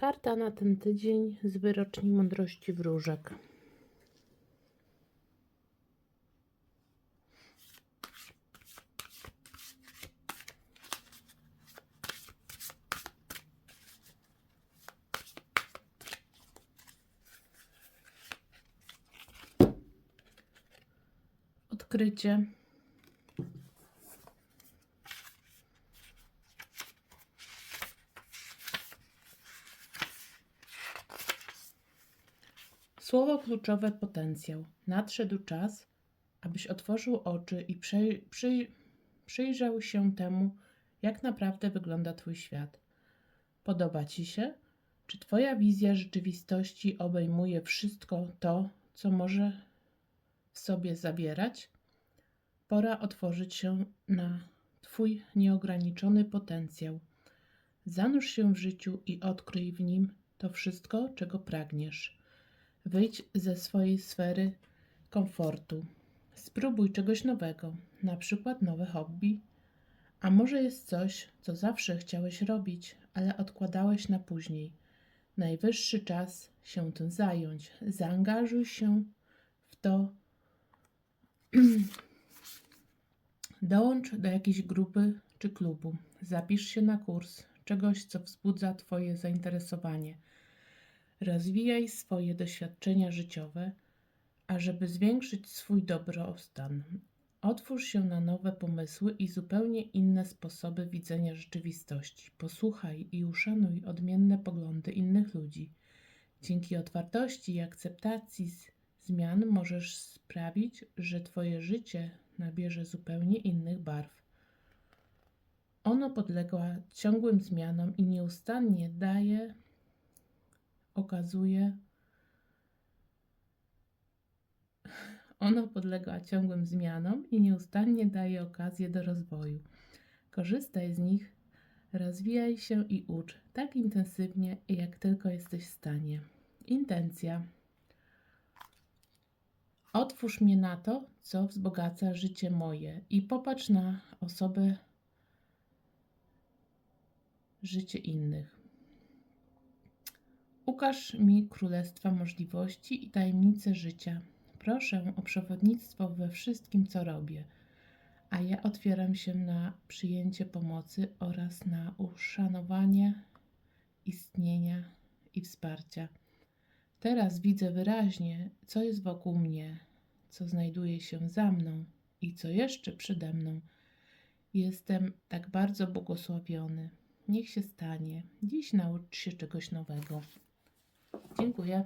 Karta na ten tydzień z wyroczni mądrości wróżek. Odkrycie. Słowo kluczowe potencjał. Nadszedł czas, abyś otworzył oczy i przej- przyj- przyjrzał się temu, jak naprawdę wygląda Twój świat. Podoba Ci się? Czy Twoja wizja rzeczywistości obejmuje wszystko to, co może w sobie zawierać? Pora otworzyć się na Twój nieograniczony potencjał. Zanurz się w życiu i odkryj w nim to wszystko, czego pragniesz. Wyjdź ze swojej sfery komfortu. Spróbuj czegoś nowego, na przykład nowe hobby. A może jest coś, co zawsze chciałeś robić, ale odkładałeś na później. Najwyższy czas się tym zająć. Zaangażuj się w to. Dołącz do jakiejś grupy czy klubu. Zapisz się na kurs czegoś, co wzbudza Twoje zainteresowanie. Rozwijaj swoje doświadczenia życiowe, a żeby zwiększyć swój dobrostan. Otwórz się na nowe pomysły i zupełnie inne sposoby widzenia rzeczywistości. Posłuchaj i uszanuj odmienne poglądy innych ludzi. Dzięki otwartości i akceptacji zmian możesz sprawić, że Twoje życie nabierze zupełnie innych barw. Ono podlega ciągłym zmianom i nieustannie daje, okazuje, ono podlega ciągłym zmianom i nieustannie daje okazję do rozwoju. Korzystaj z nich, rozwijaj się i ucz tak intensywnie, jak tylko jesteś w stanie. Intencja. Otwórz mnie na to, co wzbogaca życie moje i popatrz na osobę, życie innych. Ukaż mi królestwa możliwości i tajemnice życia. Proszę o przewodnictwo we wszystkim, co robię, a ja otwieram się na przyjęcie pomocy oraz na uszanowanie istnienia i wsparcia. Teraz widzę wyraźnie, co jest wokół mnie, co znajduje się za mną i co jeszcze przede mną. Jestem tak bardzo błogosławiony. Niech się stanie. Dziś naucz się czegoś nowego. 筋骨呀